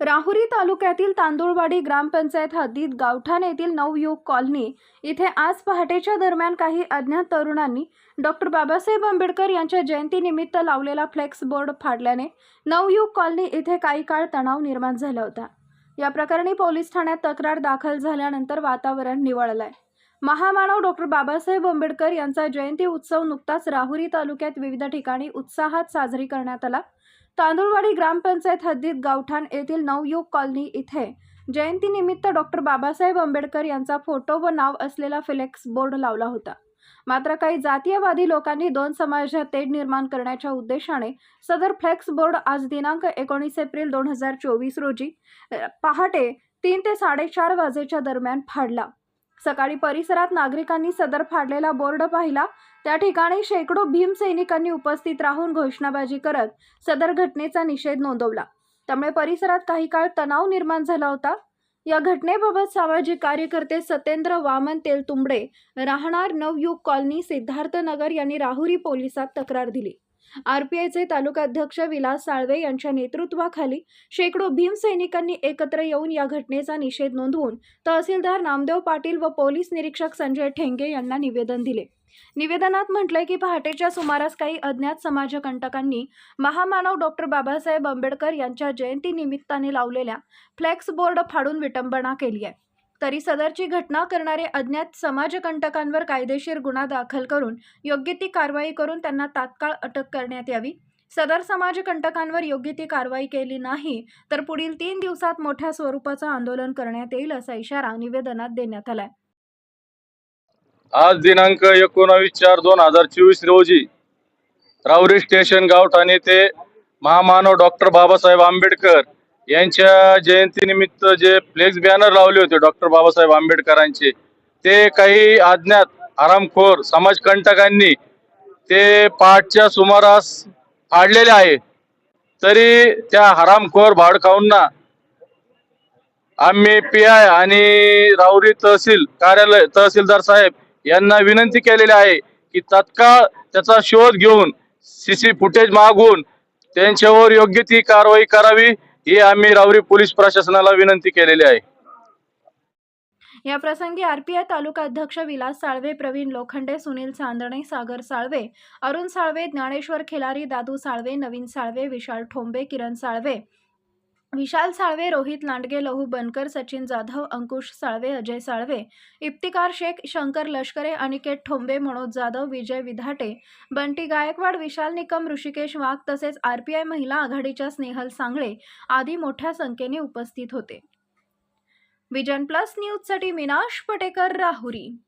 राहुरी तालुक्यातील तांदूळवाडी ग्रामपंचायत हद्दीत गावठाण येथील नवयुग कॉलनी इथे आज पहाटेच्या दरम्यान काही अज्ञात तरुणांनी डॉक्टर बाबासाहेब आंबेडकर यांच्या जयंतीनिमित्त लावलेला फ्लेक्स बोर्ड फाडल्याने नवयुग कॉलनी इथे काही काळ तणाव निर्माण झाला होता. या प्रकरणी पोलीस ठाण्यात तक्रार दाखल झाल्यानंतर वातावरण निवळलंय. महामानव डॉक्टर बाबासाहेब आंबेडकर यांचा जयंती उत्सव नुकताच राहुरी तालुक्यात विविध ठिकाणी उत्साहात साजरी करण्यात आला. तांदूळवाडी ग्रामपंचायत हद्दीत गावठाण येथील नवयुग कॉलनी इथे. जयंतीनिमित्त डॉक्टर बाबासाहेब आंबेडकर यांचा फोटो व नाव असलेला फ्लेक्स बोर्ड लावला होता. मात्र काही जातीयवादी लोकांनी दोन समाजात तेढ निर्माण करण्याच्या उद्देशाने सदर फ्लेक्स बोर्ड आज दिनांक एकोणीस एप्रिल दोन हजार चोवीस रोजी पहाटे तीन ते साडेचार वाजेच्या दरम्यान फाडला. सकाळी परिसरात नागरिकांनी सदर फाडलेला बोर्ड पाहिला. त्या ठिकाणी शेकडो भीमसैनिकांनी उपस्थित राहून घोषणाबाजी करत सदर घटनेचा निषेध नोंदवला. त्यामुळे परिसरात काही काळ तणाव निर्माण झाला होता. या घटनेबाबत सामाजिक कार्यकर्ते सत्येंद्र वामन तेलतुंबडे राहणार नवयुग कॉलनी सिद्धार्थनगर यांनी राहुरी पोलिसात तक्रार दिली. आरपीआयचे तालुकाध्यक्ष विलास साळवे यांच्या नेतृत्वाखाली शेकडो भीमसैनिकांनी एकत्र येऊन या घटनेचा निषेध नोंदवून तहसीलदार नामदेव पाटील व पोलीस निरीक्षक संजय ठेंगे यांना निवेदन दिले. निवेदनात म्हटलंय की पहाटेच्या सुमारास काही अज्ञात समाजकंटकांनी महामानव डॉक्टर बाबासाहेब आंबेडकर यांच्या जयंती निमित्ताने लावलेल्या फ्लेक्स बोर्ड फाडून विटंबना केली आहे. तरी सदरची घटना करणारे अज्ञात समाजकंटकांवर कायदेशीर गुन्हा दाखल करून योग्य ती कारवाई करून त्यांना तात्काळ अटक करण्यात यावी. सदर समाजकंटकांवर योग्य ती कारवाई केली नाही तर पुढील तीन दिवसात मोठ्या स्वरूपाचं आंदोलन करण्यात येईल असा इशारा निवेदनात देण्यात आलाय. आज दिनांक एकोणावीस चार दोन हजार चोवीस रोजी रावरी स्टेशन गाव ठाणे ते महामानव डॉक्टर बाबासाहेब आंबेडकर यांच्या जयंतीनिमित्त जे फ्लेक्स बॅनर लावले होते डॉक्टर बाबासाहेब आंबेडकरांचे ते काही अज्ञात आरामखोर समाजकंटकांनी ते पहाटच्या सुमारास फाडलेले आहे. तरी त्या हरामखोर भाडखाऊंना आम्ही पी आय आणि राहुरी तहसील कार्यालय तहसीलदार साहेब यांना विनंती केलेली आहे की तत्काळ त्याचा शोध घेऊन सीसी फुटेज मागून त्यांच्यावर योग्य ती कारवाई करावी. ही आम्ही रावरी पोलीस प्रशासनाला विनंती केलेली आहे. या प्रसंगी आरपीआय तालुका अध्यक्ष विलास साळवे प्रवीण लोखंडे सुनील चांदणे सागर साळवे अरुण साळवे ज्ञानेश्वर खिलारी दादू साळवे नवीन साळवे विशाल ठोंबे किरण साळवे विशाल साळवे रोहित लांडगे लहू बनकर सचिन जाधव अंकुश साळवे अजय साळवे इफ्तिकार शेख शंकर लष्करे अनिकेत ठोंबे मनोज जाधव विजय विधाटे बंटी गायकवाड विशाल निकम ऋषिकेश वाघ तसेच आरपीआय महिला आघाडीच्या स्नेहल सांगळे आदी मोठ्या संख्येने उपस्थित होते. विजन प्लस न्यूजसाठी मीनाश पटेकर राहुरी.